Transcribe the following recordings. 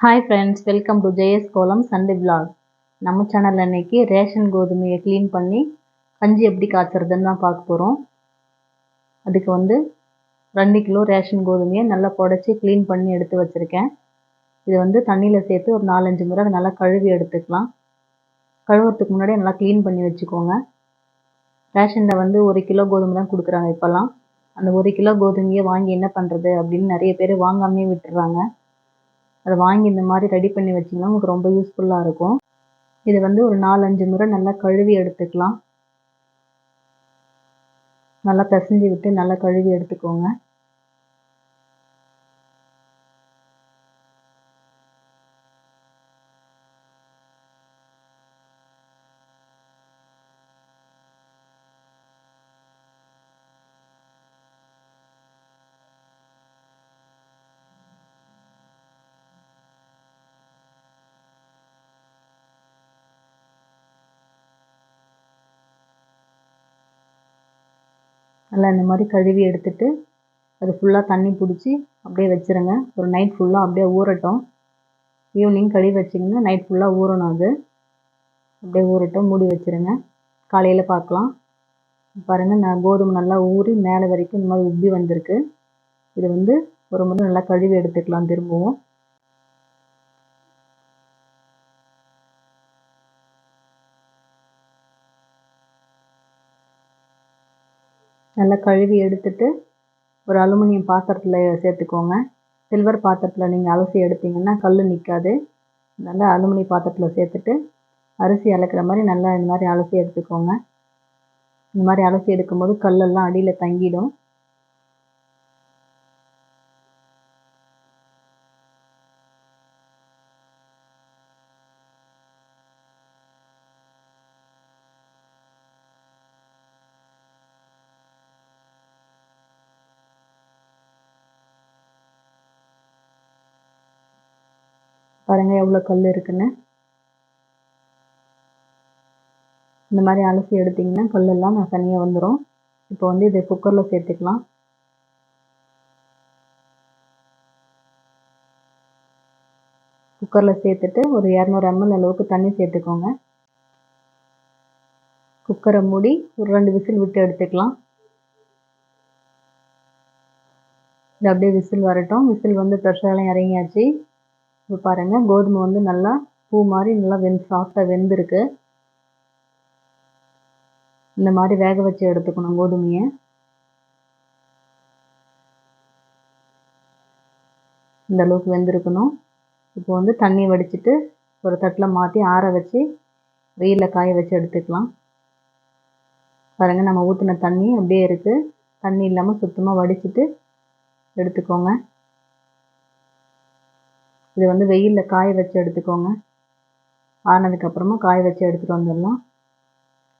Hi friends welcome to Jaya's kolam Sunday vlog நம்ம சேனலில் இன்னைக்கு ரேஷன் கோதுமையை க்ளீன் பண்ணி கஞ்சி எப்படி காய்ச்சறதுன்னு தான் பார்க்க போகிறோம் அதுக்கு வந்து ரெண்டு கிலோ ரேஷன் கோதுமையை நல்லா புடச்சி க்ளீன் பண்ணி எடுத்து வச்சுருக்கேன். இது வந்து தண்ணியில் சேர்த்து ஒரு நாலஞ்சு முறை நல்லா கழுவி எடுத்துக்கலாம். கழுவுறதுக்கு முன்னாடி நல்லா க்ளீன் பண்ணி வச்சுக்கோங்க. ரேஷனில் வந்து ஒரு கிலோ கோதுமை தான் கொடுக்குறாங்க இப்போல்லாம். அந்த ஒரு கிலோ கோதுமையை வாங்கி என்ன பண்ணுறது அப்படின்னு நிறைய பேர் வாங்காமே விட்டுறாங்க. அதை வாங்கி இந்த மாதிரி ரெடி பண்ணி வச்சிங்கன்னா உங்களுக்கு ரொம்ப யூஸ்ஃபுல்லாக இருக்கும். இது வந்து ஒரு நாலஞ்சு முறை நல்லா கழுவி எடுத்துக்கலாம். நல்லா பிசைஞ்சு விட்டு நல்லா கழுவி எடுத்துக்கோங்க. நல்லா இந்த மாதிரி கழுவி எடுத்துட்டு அது ஃபுல்லாக தண்ணி பிடிச்சி அப்படியே வச்சுருங்க. ஒரு நைட் ஃபுல்லாக அப்படியே ஊறட்டும். ஈவினிங் கழுவி வச்சிங்கன்னா நைட் ஃபுல்லாக ஊறணும் அது. அப்படியே ஊறட்டும் மூடி வச்சுருங்க. காலையில் பார்க்கலாம். பாருங்கள் நான் கோதுமை நல்லா ஊறி மேலே வரைக்கும் இந்த மாதிரி உப்பி வந்திருக்கு. இது வந்து ஒரு முறை நல்லா கழுவி எடுத்துக்கலாம் திரும்பவும். நல்லா கழுவி எடுத்துட்டு ஒரு அலுமினியம் பாத்திரத்தில் சேர்த்துக்கோங்க. சில்வர் பாத்திரத்தில் நீங்கள் அலசி எடுத்தீங்கன்னா கல் நிற்காது நல்லா அலுமினியம் பாத்திரத்தில் சேர்த்துட்டு அரிசி அலக்கிற மாதிரி நல்லா இந்த மாதிரி அலசி எடுத்துக்கோங்க. இந்த மாதிரி அலசி எடுக்கும்போது கல்லெல்லாம் அடியில் தங்கிடும். பாருங்கள் எவ்வளோ கல் இருக்குன்னு. இந்த மாதிரி அலசி எடுத்திங்கன்னா கல்லெல்லாம் நான் தனியாக வந்துடும் இப்போ வந்து இதை குக்கரில் சேர்த்துக்கலாம். குக்கரில் சேர்த்துட்டு ஒரு இரநூறு எம்எல் அளவுக்கு தண்ணி சேர்த்துக்கோங்க. குக்கரை மூடி ஒரு ரெண்டு விசில் விட்டு எடுத்துக்கலாம். இது அப்படியே விசில் வரட்டும். விசில் வந்து ப்ரெஷரெல்லாம் இறங்கியாச்சு. இப்போ பாருங்கள் கோதுமை வந்து நல்லா பூ மாதிரி நல்லா வெந் சாஃப்டாக வெந்திருக்கு. இந்த மாதிரி வேக வச்சு எடுத்துக்கணும் கோதுமையை. இந்த அளவுக்கு வெந்திருக்கணும். இப்போ வந்து தண்ணி வடிச்சிட்டு ஒரு தட்டில் மாற்றி ஆற வச்சு வெயிலில் காய வச்சு எடுத்துக்கலாம். பாருங்கள் நம்ம ஊற்றின தண்ணி அப்படியே இருக்குது தண்ணி இல்லாமல் சுத்தமாக வடிச்சிட்டு எடுத்துக்கோங்க. இது வந்து வெயிலில் காய வச்சு எடுத்துக்கோங்க. ஆனதுக்கப்புறமா காய வச்சு எடுத்துகிட்டு வந்துடலாம்.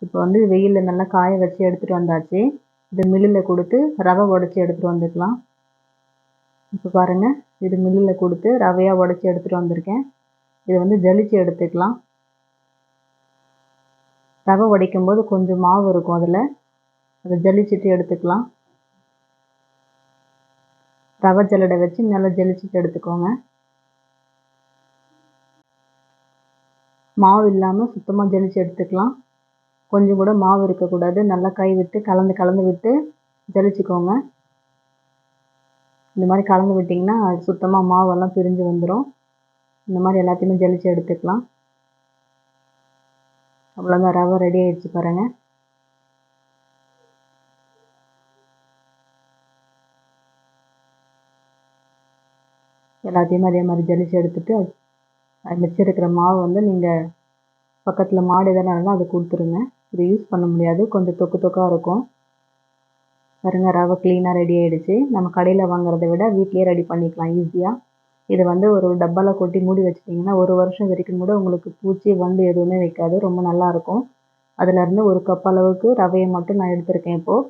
இப்போ வந்து வெயிலில் நல்லா காய வச்சு எடுத்துகிட்டு வந்தாச்சு. இது மில்லில் கொடுத்து ரவை உடச்சி எடுத்துகிட்டு வந்துக்கலாம். இப்போ பாருங்கள் இது மில்லில் கொடுத்து ரவையாக உடச்சி எடுத்துகிட்டு வந்திருக்கேன். இது வந்து ஜலிச்சு எடுத்துக்கலாம். ரவை உடைக்கும் போது கொஞ்சம் மாவு இருக்கும் அதில். அதை ஜலிச்சுட்டு எடுத்துக்கலாம். ரவை ஜல்லடை வச்சு நல்லா ஜலிச்சுட்டு எடுத்துக்கோங்க. மாவு இல்லாமல் சுத்தமாக ஜலிச்சு எடுத்துக்கலாம். கொஞ்சம் கூட மாவு இருக்கக்கூடாது. நல்லா கை விட்டு கலந்து கலந்து விட்டு ஜலிச்சுக்கோங்க. இந்த மாதிரி கலந்து விட்டிங்கன்னா அது சுத்தமாக மாவெல்லாம் பிரிஞ்சு வந்துடும் இந்த மாதிரி எல்லாத்தையுமே ஜலிச்சு எடுத்துக்கலாம். அவ்வளோதான் ரவை ரெடி ஆகிடுச்சு பாருங்கள் எல்லாத்தையும் அதே மாதிரி ஜலிச்சு எடுத்துட்டு மிச்சம் இருக்கிற மாவு வந்து நீங்கள் பக்கத்தில் மாடு எதனா இருந்தால் அது கொடுத்துருங்க. இது யூஸ் பண்ண முடியாது. கொஞ்சம் தொக்கு தொக்காக இருக்கும். பாருங்க ரவை க்ளீனாக ரெடி ஆகிடுச்சு நம்ம கடையில் வாங்குறத விட வீட்லேயே ரெடி பண்ணிக்கலாம் ஈஸியாக இதை வந்து ஒரு டப்பாவில் கொட்டி மூடி வச்சிட்டிங்கன்னா ஒரு வருஷம் வரைக்கும் கூட உங்களுக்கு பூச்சி வண்டு எதுவுமே வைக்காது. ரொம்ப நல்லாயிருக்கும் அதிலேருந்து ஒரு கப் அளவுக்கு ரவையை மட்டும் நான் எடுத்திருக்கேன் இப்போது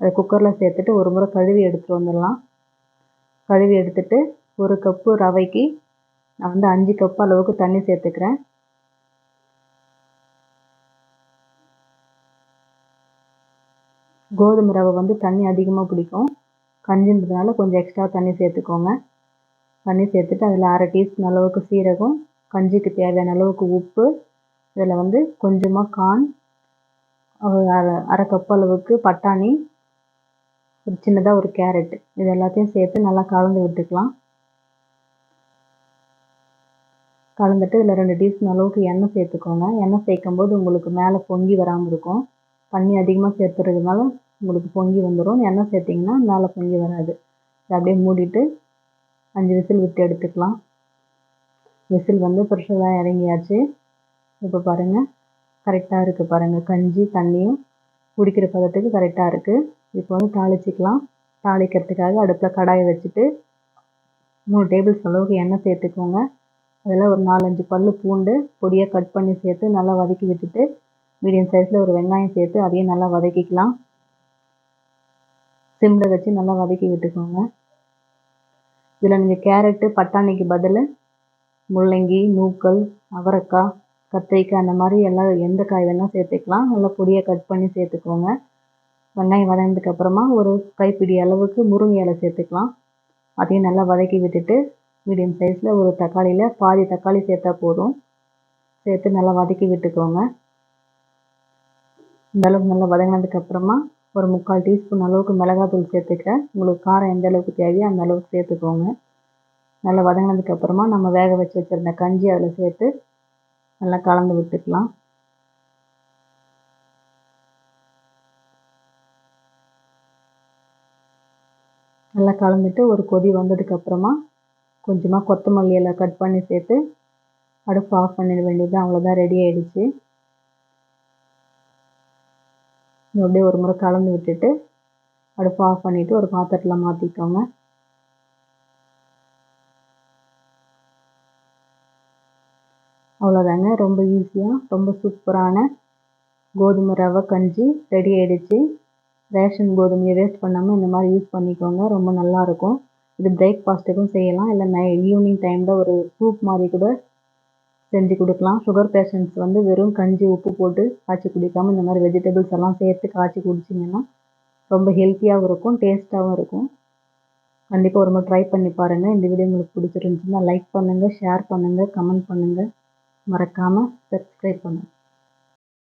அதை குக்கரில் சேர்த்துட்டு ஒரு முறை கழுவி எடுத்துகிட்டு வந்துடலாம். கழுவி எடுத்துட்டு ஒரு கப்பு ரவைக்கு நான் வந்து அஞ்சு கப் அளவுக்கு தண்ணி சேர்த்துக்கிறேன். கோதுமை ரவை வந்து தண்ணி அதிகமாக பிடிக்கும். கஞ்சின்றதுனால கொஞ்சம் எக்ஸ்ட்ரா தண்ணி சேர்த்துக்கோங்க. தண்ணி சேர்த்துட்டு அதில் அரை டீஸ்பூன் அளவுக்கு சீரகம் கஞ்சிக்கு தேவையான அளவுக்கு உப்பு இதில் வந்து கொஞ்சமாக கான் அரை அரை கப் அளவுக்கு பட்டாணி ஒரு சின்னதாக ஒரு கேரட் இது எல்லாத்தையும் சேர்த்து நல்லா கலந்து விட்டுக்கலாம். கலந்துட்டு இதில் ரெண்டு டீஸ்பூன் அளவுக்கு எண்ணெய் சேர்த்துக்கோங்க. எண்ணெய் சேர்க்கும் போது உங்களுக்கு மேலே பொங்கி வராமல் இருக்கும். தண்ணி அதிகமாக சேர்த்துறதுனால உங்களுக்கு பொங்கி வந்துடும் எண்ணெய் சேர்த்திங்கன்னா மேலே பொங்கி வராது. இதை அப்படியே மூடிட்டு அஞ்சு விசில் விட்டு எடுத்துக்கலாம். விசில் வந்து ப்ரெஷராக இறங்கியாச்சு. இப்போ பாருங்கள் கரெக்டாக இருக்குது பாருங்கள் கஞ்சி தண்ணியும் குடிக்கிற பதத்துக்கு கரெக்டாக இருக்குது இப்போ வந்து தாளிச்சிக்கலாம். தாளிக்கிறதுக்காக அடுப்பில் கடாயை வச்சுட்டு மூணு டேபிள்ஸ் அளவுக்கு எண்ணெய் சேர்த்துக்கோங்க. அதில் ஒரு நாலஞ்சு பல் பூண்டு பொடியாக கட் பண்ணி சேர்த்து நல்லா வதக்கி விட்டுட்டு மீடியம் சைஸில் ஒரு வெங்காயம் சேர்த்து அதையும் நல்லா வதக்கிக்கலாம். சிம்மில் வச்சு நல்லா வதக்கி விட்டுக்கோங்க. இதில் நீங்கள் கேரட்டு பட்டாணிக்கு பதில் முள்ளங்கி நூக்கல் அவரைக்காய் கத்திரிக்காய் அந்த மாதிரி எல்லாம் எந்த காய் வேணால் சேர்த்துக்கலாம். நல்லா பொடியாக கட் பண்ணி சேர்த்துக்கோங்க. வெங்காயம் வதங்கினதுக்கப்புறமா ஒரு கைப்பிடி அளவுக்கு முருங்கை இலை சேர்த்துக்கலாம். அதையும் நல்லா வதக்கி விட்டுட்டு மீடியம் சைஸில் ஒரு தக்காளியில் பாதி தக்காளி சேர்த்தா போதும். சேர்த்து நல்லா வதக்கி விட்டுக்கோங்க. இந்தளவுக்கு நல்லா வதங்கினதுக்கப்புறமா ஒரு முக்கால் டீஸ்பூன் அளவுக்கு மிளகாத்தூள் சேர்த்துக்கிறேன். உங்களுக்கு காரம் எந்த அளவுக்கு தேவையோ அந்த அளவுக்கு சேர்த்துக்கோங்க. நல்லா வதங்கினதுக்கப்புறமா நம்ம வேக வச்சு வச்சுருந்த கஞ்சி அதில் சேர்த்து நல்லா கலந்து விட்டுக்கலாம். நல்லா கலந்துட்டு ஒரு கொதி வந்ததுக்கப்புறமா கொஞ்சமாக கொத்தமல்லி எல்லாம் கட் பண்ணி சேர்த்து அடுப்பு ஆஃப் பண்ணிட வேண்டியது அவ்வளோதான் ரெடி ஆகிடுச்சு அப்படியே ஒரு முறை கலந்து விட்டுட்டு அடுப்பு ஆஃப் பண்ணிவிட்டு ஒரு பாத்திரத்தில் மாற்றிக்கோங்க அவ்வளோதாங்க. ரொம்ப ஈஸியாக ரொம்ப சூப்பரான கோதுமை ரவை கஞ்சி ரெடி ஆகிடுச்சு ரேஷன் கோதுமையை வேஸ்ட் பண்ணாமல் இந்த மாதிரி யூஸ் பண்ணிக்கோங்க. ரொம்ப நல்லாயிருக்கும் இது பிரேக்ஃபாஸ்ட்டுக்கும் செய்யலாம். இல்லை நை ஈவினிங் டைமில் ஒரு சூப் மாதிரி கூட செஞ்சு கொடுக்கலாம். சுகர் பேஷண்ட்ஸ் வந்து வெறும் கஞ்சி உப்பு போட்டு காய்ச்சி குடிக்காமல் இந்த மாதிரி வெஜிடபிள்ஸ் எல்லாம் சேர்த்து காய்ச்சி குடிச்சிங்கன்னா ரொம்ப ஹெல்த்தியாகவும் இருக்கும் டேஸ்ட்டாகவும் இருக்கும். கண்டிப்பாக ஒரு முறை ட்ரை பண்ணி பாருங்கள் இந்த வீடியோ உங்களுக்கு பிடிச்சிருந்துச்சுன்னா லைக் பண்ணுங்கள் ஷேர் பண்ணுங்கள் கமெண்ட் பண்ணுங்கள் மறக்காமல் சப்ஸ்கிரைப் பண்ணுங்கள்